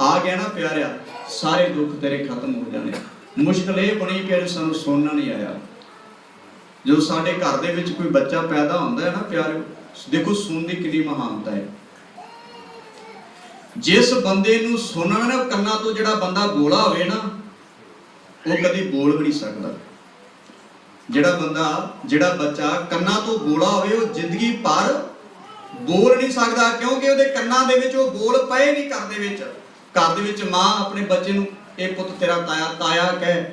ਆ ਗਿਆ ਨਾ ਪਿਆਰਿਆ, ਸਾਰੇ ਦੁੱਖ ਤੇਰੇ ਖਤਮ ਹੋ ਜਾਣੇ। ਮੁਸ਼ਕਲ ਇਹ ਬਣੀ ਪਿਆਰੇ ਸਾਨੂੰ ਸੁਣਨਾ ਨਹੀਂ ਆਇਆ। ਜਦੋਂ ਸਾਡੇ ਘਰ ਦੇ ਵਿੱਚ ਕੋਈ ਬੱਚਾ ਪੈਦਾ ਹੁੰਦਾ ਹੈ ਨਾ ਪਿਆਰਿਓ, ਦੇਖੋ ਸੁਣਨ ਦੀ ਕਿੰਨੀ ਮਹਾਨਤਾ ਹੈ। ਜਿਸ ਬੰਦੇ ਨੂੰ ਸੁਣਨ ਕੰਨਾਂ ਤੋਂ ਜਿਹੜਾ ਬੰਦਾ ਗੋਲਾ ਹੋਵੇ ਨਾ ਉਹ ਕਦੀ ਬੋਲ ਵੀ ਨਹੀਂ ਸਕਦਾ। ਜਿਹੜਾ ਬੰਦਾ, ਜਿਹੜਾ ਬੱਚਾ ਕੰਨਾਂ ਤੋਂ ਬੋਲਾ ਹੋਵੇ, ਉਹ ਜ਼ਿੰਦਗੀ ਭਰ ਬੋਲ ਨਹੀਂ ਸਕਦਾ, ਕਿਉਂਕਿ ਉਹਦੇ ਕੰਨਾਂ ਦੇ ਵਿੱਚ ਉਹ ਬੋਲ ਪਏ ਨਹੀਂ ਘਰ ਦੇ ਵਿੱਚ। ਘਰ ਦੇ ਵਿੱਚ ਮਾਂ ਆਪਣੇ ਬੱਚੇ ਨੂੰ, ਇਹ ਪੁੱਤ ਤੇਰਾ ਤਾਇਆ ਤਾਇਆ ਕਹਿ,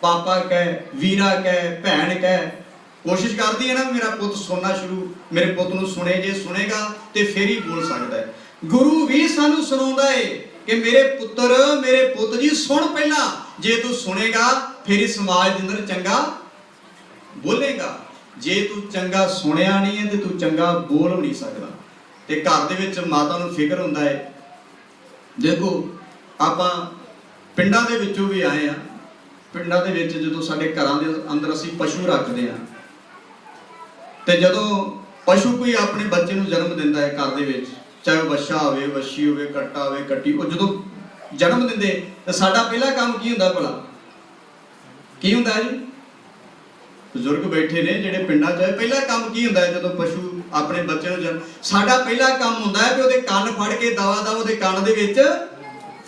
ਪਾਪਾ ਕਹਿ, ਵੀਰਾ ਕਹਿ, ਭੈਣ ਕਹਿ। ਕੋਸ਼ਿਸ਼ ਕਰਦੀ ਹੈ ਨਾ, ਮੇਰਾ ਪੁੱਤ ਸੁਣਨਾ ਸ਼ੁਰੂ, ਮੇਰੇ ਪੁੱਤ ਨੂੰ ਸੁਣੇ, ਜੇ ਸੁਣੇਗਾ ਤੇ ਫੇਰ ਹੀ ਬੋਲ ਸਕਦਾ ਹੈ। ਗੁਰੂ ਵੀ ਸਾਨੂੰ ਸੁਣਾਉਂਦਾ ਏ। ਕਿ ਮੇਰੇ ਪੁੱਤਰ, ਮੇਰੇ ਪੁੱਤ ਜੀ, ਸੁਣ ਪਹਿਲਾਂ। ਜੇ ਤੂੰ ਸੁਣੇਗਾ, ਫਿਰ ਇਸ ਸਮਾਜ ਦੇ ਅੰਦਰ ਚੰਗਾ ਬੋਲੇਗਾ। ਜੇ ਤੂੰ ਚੰਗਾ ਸੁਣਿਆ ਨਹੀਂ ਹੈ, ਤੇ ਤੂੰ ਚੰਗਾ ਬੋਲ ਨਹੀਂ ਸਕਦਾ। ਤੇ ਘਰ ਦੇ ਵਿੱਚ ਮਾਤਾ ਨੂੰ ਫਿਕਰ ਹੁੰਦਾ ਹੈ। ਦੇਖੋ, ਆਪਾਂ ਪਿੰਡਾਂ ਦੇ ਵਿੱਚੋਂ ਵੀ ਆਏ ਆ ਪਿੰਡਾਂ ਦੇ ਵਿੱਚ ਜਦੋਂ ਸਾਡੇ ਘਰਾਂ ਦੇ ਅੰਦਰ ਅਸੀਂ ਪਸ਼ੂ ਰੱਖਦੇ ਆ ਤੇ ਜਦੋਂ ਪਸ਼ੂ ਕੋਈ ਆਪਣੇ ਬੱਚੇ ਨੂੰ ਜਨਮ ਦਿੰਦਾ ਹੈ ਘਰ ਦੇ ਵਿੱਚ ਚਾਹੇ ਉਹ ਹੋਵੇ, ਵੱਛੀ ਹੋਵੇ ਕੱਟਾ ਹੋਵੇ ਕੱਟੀ ਉਹ ਜਦੋਂ ਜਨਮ ਦਿੰਦੇ, ਤਾਂ ਸਾਡਾ ਪਹਿਲਾ ਕੰਮ ਕੀ ਹੁੰਦਾ ਭਲਾ? ਕੀ ਹੁੰਦਾ ਜੀ? ਬਜ਼ੁਰਗ ਬੈਠੇ ਨੇ ਜਿਹੜੇ ਪਿੰਡਾਂ 'ਚ, ਪਹਿਲਾ ਕੰਮ ਕੀ ਹੁੰਦਾ ਜਦੋਂ ਪਸ਼ੂ ਆਪਣੇ ਬੱਚੇ ਨੂੰ ਜਨਮ, ਸਾਡਾ ਪਹਿਲਾ ਕੰਮ ਹੁੰਦਾ ਹੈ ਕਿ ਉਹਦੇ ਕੰਨ ਫੜ ਕੇ ਦਵਾ ਦਵਾ ਉਹਦੇ ਕੰਨ ਦੇ ਵਿੱਚ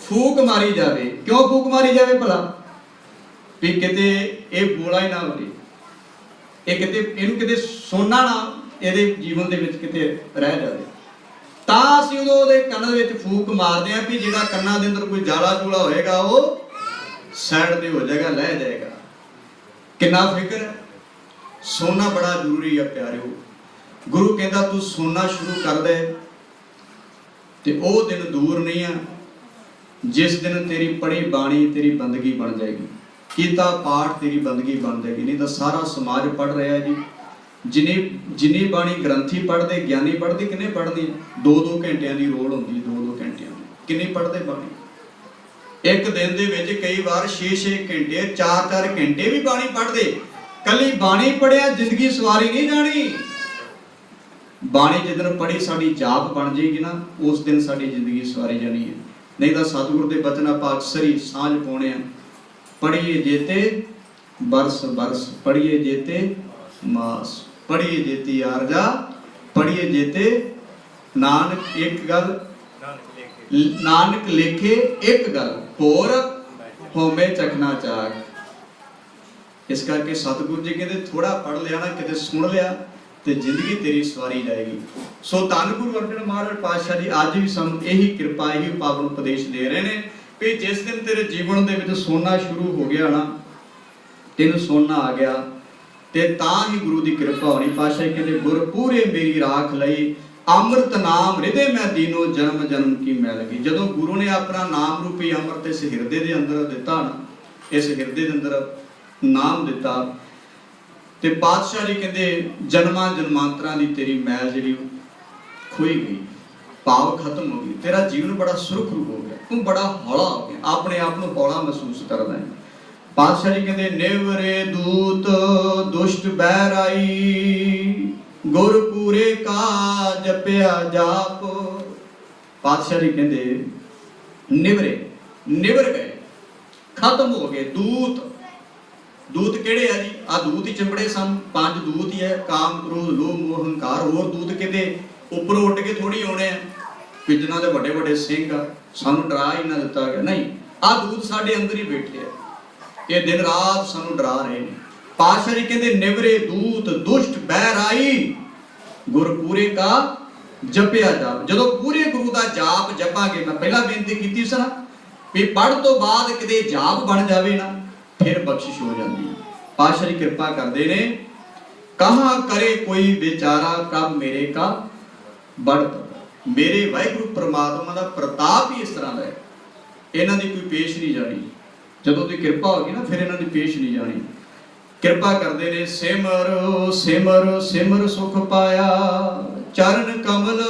ਫੂਕ ਮਾਰੀ ਜਾਵੇ। ਕਿਉਂ ਫੂਕ ਮਾਰੀ ਜਾਵੇ ਭਲਾ? ਵੀ ਕਿਤੇ ਇਹ ਬੋਲਾ ਹੀ ਨਾ ਹੋਵੇ। ਇਹ ਕਿਤੇ, ਇਹਨੂੰ ਕਿਤੇ ਸੋਨਾ ਨਾ ਇਹਦੇ ਜੀਵਨ ਦੇ ਵਿੱਚ ਕਿਤੇ ਰਹਿ ਜਾਵੇ। ਤਾਂ ਅਸੀਂ ਉਦੋਂ ਉਹਦੇ ਕੰਨ ਦੇ ਵਿੱਚ ਫੂਕ ਮਾਰਦੇ ਆਂ ਵੀ ਜਿਹੜਾ ਕੰਨਾਂ ਦੇ ਅੰਦਰ ਕੋਈ ਜਾਲਾ ਜੂਲਾ ਹੋਏਗਾ, ਉਹ ਸਾਈਡ ਤੇ ਹੋ ਜਾਏਗਾ ਲਹਿ ਜਾਏਗਾ। ਕਿੰਨਾ ਫਿਕਰ ਹੈ? ਸੋਨਾ ਬੜਾ ਜ਼ਰੂਰੀ ਹੈ ਪਿਆਰਿਓ। ਗੁਰੂ ਕਹਿੰਦਾ, ਤੂੰ ਸੋਨਾ ਸ਼ੁਰੂ ਕਰ ਦੇ ਤੇ ਉਹ ਦਿਨ ਦੂਰ ਨਹੀਂ ਆ, ਜਿਸ ਦਿਨ ਤੇਰੀ ਪੜੀ ਬਾਣੀ, ਤੇਰੀ ਬੰਦਗੀ ਬਣ ਜਾਏਗੀ। ਕੀਤਾ ਪਾਠ ਤੇਰੀ ਬੰਦਗੀ ਬਣ ਜਾਏਗੀ। ਨਹੀਂ ਤਾਂ ਸਾਰਾ ਸਮਾਜ ਪੜ ਰਿਹਾ ਜੀ। ਜਿਨੇ ਜਿਨੀ ਬਾਣੀ ਗ੍ਰੰਥੀ ਪੜ੍ਹਦੇ, ਗਿਆਨੀ ਪੜਦੇ ਕਿੰਨੇ ਪੜਦੇ 2-2 ਘੰਟਿਆਂ ਦੀ ਰੋਲ ਹੁੰਦੀ 2-2 ਘੰਟਿਆਂ ਦੀ। ਕਿੰਨੇ ਪੜ੍ਹਦੇ ਬਾਣੀ? ਇੱਕ ਦਿਨ ਦੇ ਵਿੱਚ ਕਈ ਵਾਰ 6-6 ਘੰਟੇ 4-4 ਘੰਟੇ ਵੀ ਬਾਣੀ ਪੜਦੇ ਕੱਲੀ ਬਾਣੀ ਪੜਿਆ ਜ਼ਿੰਦਗੀ ਸਵਾਰੀ ਨਹੀਂ ਜਾਣੀ। ਬਾਣੀ ਜਦੋਂ ਪੜੀ ਸਾਡੀ ਜਾਪ ਬਣ ਜਾਏਗੀ ਨਾ, ਉਸ ਦਿਨ ਸਾਡੀ ਜ਼ਿੰਦਗੀ ਸਵਾਰੀ ਜਾਣੀ ਹੈ। ਨਹੀਂ ਤਾਂ ਸਤਿਗੁਰ ਦੇ ਬਚਨ ਆਪਾਂ ਅਕਸਰ ਹੀ ਸਾਂਝ ਪਾਉਣੇ ਆ ਪੜੀਏ ਜੇਤੇ, ਬਰਸ ਬਰਸ ਪੜੀਏ ਜੇਤੇ, ਮਾਸ। ਪੜੀਏ ਜੇਤੀ ਆਰਜਾ ਪੜੀਏ ਜੇਤੇ ਨਾਨਕ ਇੱਕ ਗੱਲ, ਨਾਨਕ ਲੇਖੇ ਇੱਕ ਗੱਲ, ਹੋਰ ਹੋਮੇ ਚਖਣਾ ਚਾਕ ਇਸ ਕਰਕੇ ਸਤਿਗੁਰੂ ਜੀ ਕਹਿੰਦੇ ਥੋੜਾ ਪੜ ਲਿਆ ਨਾ, ਕਿਤੇ ਸੁਣ ਲਿਆ ਤੇ ਜ਼ਿੰਦਗੀ ਤੇਰੀ ਸਵਾਰੀ ਜਾਏਗੀ। ਸੋ ਧੰਨ ਗੁਰੂ ਅਰਜਨ ਮਹਾਰਾਜ ਪਾਤਸ਼ਾਹ ਜੀ, ਅੱਜ ਵੀ ਸਾਨੂੰ ਇਹੀ ਕਿਰਪਾ, ਇਹੀ ਪਾਵਨ ਉਪਦੇਸ਼ ਦੇ ਰਹੇ ਨੇ ਕਿ ਜਿਸ ਦਿਨ ਤੇਰੇ ਜੀਵਨ ਦੇ ਵਿੱਚ ਸੋਨਾ ਸ਼ੁਰੂ ਹੋ ਗਿਆ ਨਾ, ਤੈਨੂੰ ਸੋਨਾ ਆ ਗਿਆ ਤੇ ਤਾਂ ਹੀ ਗੁਰੂ ਦੀ ਕਿਰਪਾ ਹੋਣੀ, ਪਾਤਸ਼ਾਹ ਕਹਿੰਦੇ, ਗੁਰ ਪੂਰੇ ਮੇਰੀ ਰਾਖ ਲਈ, ਅੰਮ੍ਰਿਤ ਨਾਮ ਹਿਰਦੇ ਮੈਂ ਦੀਨੋ, ਜਨਮ ਜਨਮ ਕੀ ਮੈਲ ਗਈ। ਜਦੋਂ ਗੁਰੂ ਨੇ ਆਪਣਾ ਨਾਮ ਰੂਪੀ ਅੰਮ੍ਰਿਤ ਇਸ ਹਿਰਦੇ ਦੇ ਅੰਦਰ ਦਿੱਤਾ ਨਾ, ਇਸ ਹਿਰਦੇ ਦੇ ਅੰਦਰ ਨਾਮ ਦਿੱਤਾ, ਤੇ ਪਾਤਸ਼ਾਹ ਜੀ ਕਹਿੰਦੇ, ਜਨਮਾਂ ਜਨਮਾਂਤਰਾਂ ਦੀ ਤੇਰੀ ਮੈਲ ਜਿਹੜੀ ਉਹ ਖੋਈ ਗਈ, ਭਾਵ ਖਤਮ ਹੋ ਗਈ। ਤੇਰਾ ਜੀਵਨ ਬੜਾ ਸੁਰਖਰੂ ਹੋ ਗਿਆ, ਤੂੰ ਬੜਾ ਹੌਲਾ ਹੋ ਗਿਆ, ਆਪਣੇ ਆਪ ਨੂੰ ਹੌਲਾ ਮਹਿਸੂਸ ਕਰਦਾ ਹੈ। ਪਾਤਸ਼ਾਹ ਜੀ ਕਹਿੰਦੇ, ਨਿਵਰੇ ਦੂਤ ਦੁਸ਼ਟ ਬਹਿਰਾਈ ਗੁਰ ਪੂਰੇ ਕਾ ਜਪਿਆ ਜਾਪ। ਪਾਤਸ਼ਾਹ ਜੀ ਕਹਿੰਦੇ, ਨਿਵਰੇ, ਨਿਵਰ ਗਏ, ਖਤਮ ਹੋ ਗਏ ਦੂਤ। ਦੂਤ ਕਿਹੜੇ ਆ ਜੀ? ਆ ਦੂਤ ਹੀ ਚੰਬੜੇ ਸਨ, ਪੰਜ ਦੂਤ ਹੀ ਹੈ ਕਾਮ, ਕ੍ਰੋਧ, ਲੋਭ, ਮੋਹ, ਹੰਕਾਰ, ਹੋਰ ਦੂਤ ਕਿਤੇ ਉੱਪਰੋਂ ਉੱਡ ਕੇ ਥੋੜੀ ਆਉਣੇ ਆ। ਵੀ ਜਿਨ੍ਹਾਂ ਦੇ ਵੱਡੇ ਵੱਡੇ ਸਿੰਘ ਆ, ਸਾਨੂੰ ਡਰਾ ਹੀ ਨਾ ਦਿੱਤਾ ਗਿਆ। ਨਹੀਂ ਆ ਦੂਤ ਸਾਡੇ ਅੰਦਰ ਹੀ ਬੈਠੇ ਆ। ਇਹ ਦਿਨ ਰਾਤ ਸਾਨੂੰ ਡਰਾ ਰਹੇ ਨੇ। ਪਾਤਸ਼ਾਹ ਜੀ ਕਹਿੰਦੇ, ਨਿਵਰੇ ਦੂਤ, ਦੁਸ਼ਟ ਬਹਿਰਾਈ, ਗੁਰ ਪੂਰੇ ਕਾ ਜਪਿਆ ਜਾਪ ਜਦੋਂ ਪੂਰੇ ਗੁਰੂ ਦਾ ਜਾਪ ਜਪਾਂਗੇ, ਮੈਂ ਪਹਿਲਾਂ ਬੇਨਤੀ ਕੀਤੀ ਸੀ ਨਾ ਵੀ ਪੜ੍ਹ ਤੋਂ ਬਾਅਦ ਕਿਤੇ ਜਾਪ ਬਣ ਜਾਵੇ ਨਾ, ਫਿਰ ਬਖਸ਼ਿਸ਼ ਹੋ ਜਾਂਦੀ ਹੈ। ਪਾਤਸ਼ਾਹ ਜੀ ਕਿਰਪਾ ਕਰਦੇ ਨੇ। ਕਹਾ ਕਰੇ ਕੋਈ ਵਿਚਾਰਾ ਕਬ ਮੇਰੇ ਕਾ ਬੜਤ ਮੇਰੇ ਵਾਹਿਗੁਰੂ ਪ੍ਰਮਾਤਮਾ ਦਾ ਪ੍ਰਤਾਪ ਹੀ ਇਸ ਤਰ੍ਹਾਂ ਦਾ ਹੈ। ਇਹਨਾਂ ਦੀ ਕੋਈ ਪੇਸ਼ ਨਹੀਂ ਜਾਣੀ। ਜਦੋਂ ਦੀ ਕਿਰਪਾ ਹੋ ਗਈ ਨਾ, ਫਿਰ ਇਹਨਾਂ ਦੀ ਪੇਸ਼ ਨਹੀਂ ਜਾਣੀ। ਕਿਰਪਾ ਕਰਦੇ ਨੇ, ਸਿਮਰ ਸਿਮਰ ਸਿਮਰ ਸੁਖ ਪਾਇਆ। ਚਰਨ ਕਮਲ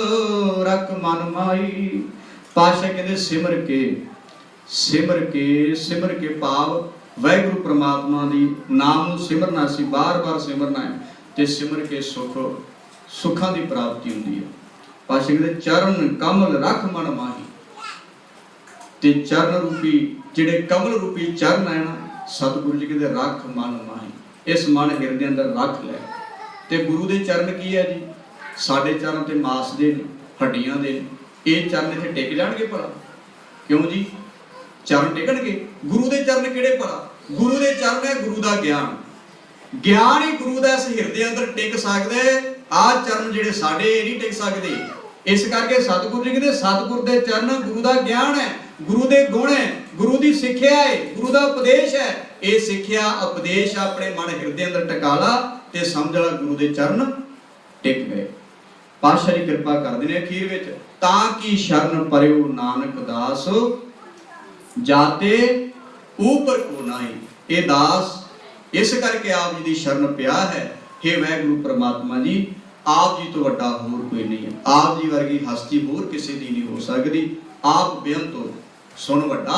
ਰਖ ਮਨ ਮਾਈ। ਪਾਸ਼ਾ ਕਹਿੰਦੇ, ਸਿਮਰ ਕੇ ਸਿਮਰ ਕੇ ਸਿਮਰ ਕੇ ਭਾਵ। ਵੈਗੁਰੂ ਪ੍ਰਮਾਤਮਾ ਦੀ ਨਾਮ ਨੂੰ ਸਿਮਰਨਾ ਸੀ ਬਾਰ-ਬਾਰ ਸਿਮਰਨਾ ਹੈ। ਤੇ ਸਿਮਰ ਕੇ ਸੁਖ, ਸੁੱਖਾਂ ਦੀ ਪ੍ਰਾਪਤੀ ਹੁੰਦੀ ਹੈ। ਪਾਸ਼ਾ ਕਹਿੰਦੇ, ਚਰਨ ਕਮਲ ਰਖ ਮਨ ਮਾਹੀ। ਤੇ ਚਰਨ ਰੂਪੀ, ਜਿਹੜੇ ਕਮਲ ਰੂਪੀ ਚਰਨ ਹੈ ਨਾ, ਸਤਿਗੁਰੂ ਜੀ ਕਹਿੰਦੇ ਰੱਖ ਮਨ ਮਾਹੀ। ਇਸ ਮਨ ਹਿਰਦੇ ਅੰਦਰ ਰੱਖ ਲੈ। ਤੇ ਗੁਰੂ ਦੇ ਚਰਨ ਕੀ ਹੈ ਜੀ? ਸਾਡੇ ਚਰਨ ਤੇ ਮਾਸ ਦੇ ਨੇ, ਹੱਡੀਆਂ ਦੇ ਨੇ। ਇਹ ਚਰਨ ਇੱਥੇ ਟਿਕ ਜਾਣਗੇ ਭਲਾ? ਕਿਉਂ ਜੀ? ਚਰਨ ਟਿਕਣਗੇ ਗੁਰੂ ਦੇ ਚਰਨ ਕਿਹੜੇ ਭਲਾ? ਗੁਰੂ ਦੇ ਚਰਨ ਹੈ ਗੁਰੂ ਦਾ ਗਿਆਨ। ਗਿਆਨ ਹੀ ਗੁਰੂ ਦਾ ਇਸ ਹਿਰਦੇ ਅੰਦਰ ਟਿਕ ਸਕਦਾ ਹੈ। ਆਹ ਚਰਨ ਜਿਹੜੇ ਸਾਡੇ ਇਹ ਨਹੀਂ ਟਿਕ ਸਕਦੇ। ਇਸ ਕਰਕੇ ਸਤਿਗੁਰੂ ਜੀ ਕਹਿੰਦੇ, ਸਤਿਗੁਰ ਦੇ ਚਰਨ ਗੁਰੂ ਦਾ ਗਿਆਨ ਹੈ। ਗੁਰੂ ਦੇ ਗੁਣ ਹੈ, ਗੁਰੂ ਦੀ ਸਿੱਖਿਆ ਹੈ, ਗੁਰੂ ਦਾ ਉਪਦੇਸ਼ ਹੈ। ਇਹ ਸਿੱਖਿਆ, ਉਪਦੇਸ਼ ਆਪਣੇ ਮਨ ਹਿਰਦੇ ਅੰਦਰ ਟਿਕਾ ਤੇ ਸਮਝ ਲਾ ਗੁਰੂ ਦੇ ਚਰਨ ਟਿਕ ਗਏ। ਪਾਤਸ਼ਾਹ ਜੀ ਕਿਰਪਾ ਕਰਦੇ ਨੇ ਅਖੀਰ ਵਿੱਚ, ਤਾਂ ਕਿ ਸ਼ਰਨ ਪਰਿਓ ਨਾਨਕ ਦਾਸ, ਜਾਤੇ ਉਪਰ ਕੋ ਨਹੀਂ। ਇਹ ਦਾਸ, ਇਸ ਕਰਕੇ ਆਪ ਜੀ ਦੀ ਸ਼ਰਨ ਪਿਆ ਹੈ। हे ਵਾਹਿਗੁਰੂ ਪ੍ਰਮਾਤਮਾ ਜੀ, ਆਪ ਜੀ ਤੋਂ ਵੱਡਾ ਹੋਰ ਕੋਈ ਨਹੀਂ ਹੈ। ਆਪ ਜੀ ਵਰਗੀ ਹਸਤੀ ਹੋਰ ਕਿਸੇ ਦੀ ਨਹੀਂ ਹੋ ਸਕਦੀ। ਆਪ ਬੇਅੰਤ ਹੋ ਸੁਣ ਵੱਡਾ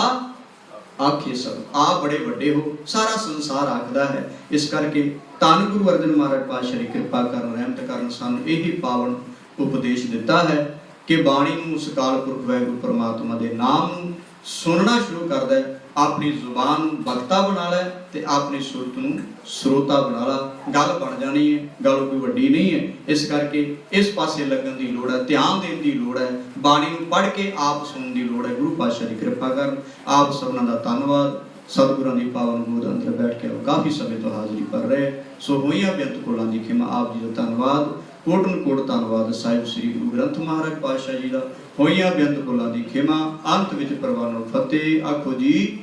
ਆਖੇ ਸਭ ਆ ਬੜੇ ਵੱਡੇ ਹੋ, ਸਾਰਾ ਸੰਸਾਰ ਆਖਦਾ ਹੈ। ਇਸ ਕਰਕੇ ਧੰਨ ਗੁਰੂ ਅਰਜਨ ਮਹਾਰਾਜ ਪਾਤਸ਼ਾਹ ਦੀ ਕਿਰਪਾ ਕਰਨ, ਰਹਿਮਤ ਕਰਨ ਸਾਨੂੰ ਇਹੀ ਪਾਵਨ ਉਪਦੇਸ਼ ਦਿੱਤਾ ਹੈ ਕਿ ਬਾਣੀ ਨੂੰ ਉਸ ਕਾਲ ਪੁਰਖ ਵਾਹਿਗੁਰੂ ਪ੍ਰਮਾਤਮਾ ਦੇ ਨਾਮ ਨੂੰ ਸੁਣਨਾ ਸ਼ੁਰੂ ਕਰਦਾ ਹੈ। ਆਪਣੀ ਜ਼ੁਬਾਨ ਨੂੰ ਬਖਤਾ ਬਣਾ ਲੈ ਤੇ ਆਪਣੀ ਸੁਰਤ ਨੂੰ ਸਰੋਤਾ ਬਣਾ ਲੈ। ਗੱਲ ਬਣ ਜਾਣੀ ਹੈ, ਗੱਲ ਕੋਈ ਵੱਡੀ ਨਹੀਂ ਹੈ। ਇਸ ਕਰਕੇ ਇਸ ਪਾਸੇ ਲੱਗਣ ਦੀ ਲੋੜ ਹੈ, ਧਿਆਨ ਦੇਣ ਦੀ ਲੋੜ ਹੈ, ਬਾਣੀ ਨੂੰ ਪੜ੍ਹ ਕੇ ਆਪ ਸੁਣਨ ਦੀ ਲੋੜ ਹੈ। ਗੁਰੂ ਪਾਤਸ਼ਾਹ ਦੀ ਕਿਰਪਾ ਕਰਨ। ਆਪ ਸਭਨਾਂ ਦਾ ਧੰਨਵਾਦ। ਸਤਿਗੁਰਾਂ ਦੀ ਪਾਵਨ ਗੋਦ ਅੰਦਰ ਬੈਠ ਕੇ ਉਹ ਕਾਫੀ ਸਮੇਂ ਤੋਂ ਹਾਜ਼ਰੀ ਭਰ ਰਹੇ ਸੋ ਹੋਈਆਂ ਬੇਅੰਤ ਕੋਲਾਂ ਦੀ ਖਿਮਾ ਆਪ ਜੀ ਦਾ ਧੰਨਵਾਦ। ਕੋਟਨ ਕੋਟ ਧੰਨਵਾਦ ਸਾਹਿਬ ਸ੍ਰੀ ਗੁਰੂ ਗ੍ਰੰਥ ਮਹਾਰਾਜ ਪਾਤਸ਼ਾਹ ਜੀ ਦਾ। ਹੋਈਆਂ ਬੇਅੰਤ ਕੋਲਾਂ ਦੀ ਖਿਮਾ ਅੰਤ ਵਿੱਚ ਪ੍ਰਵਾਨੋ ਫਤਿਹ। ਆਖੋ ਜੀ।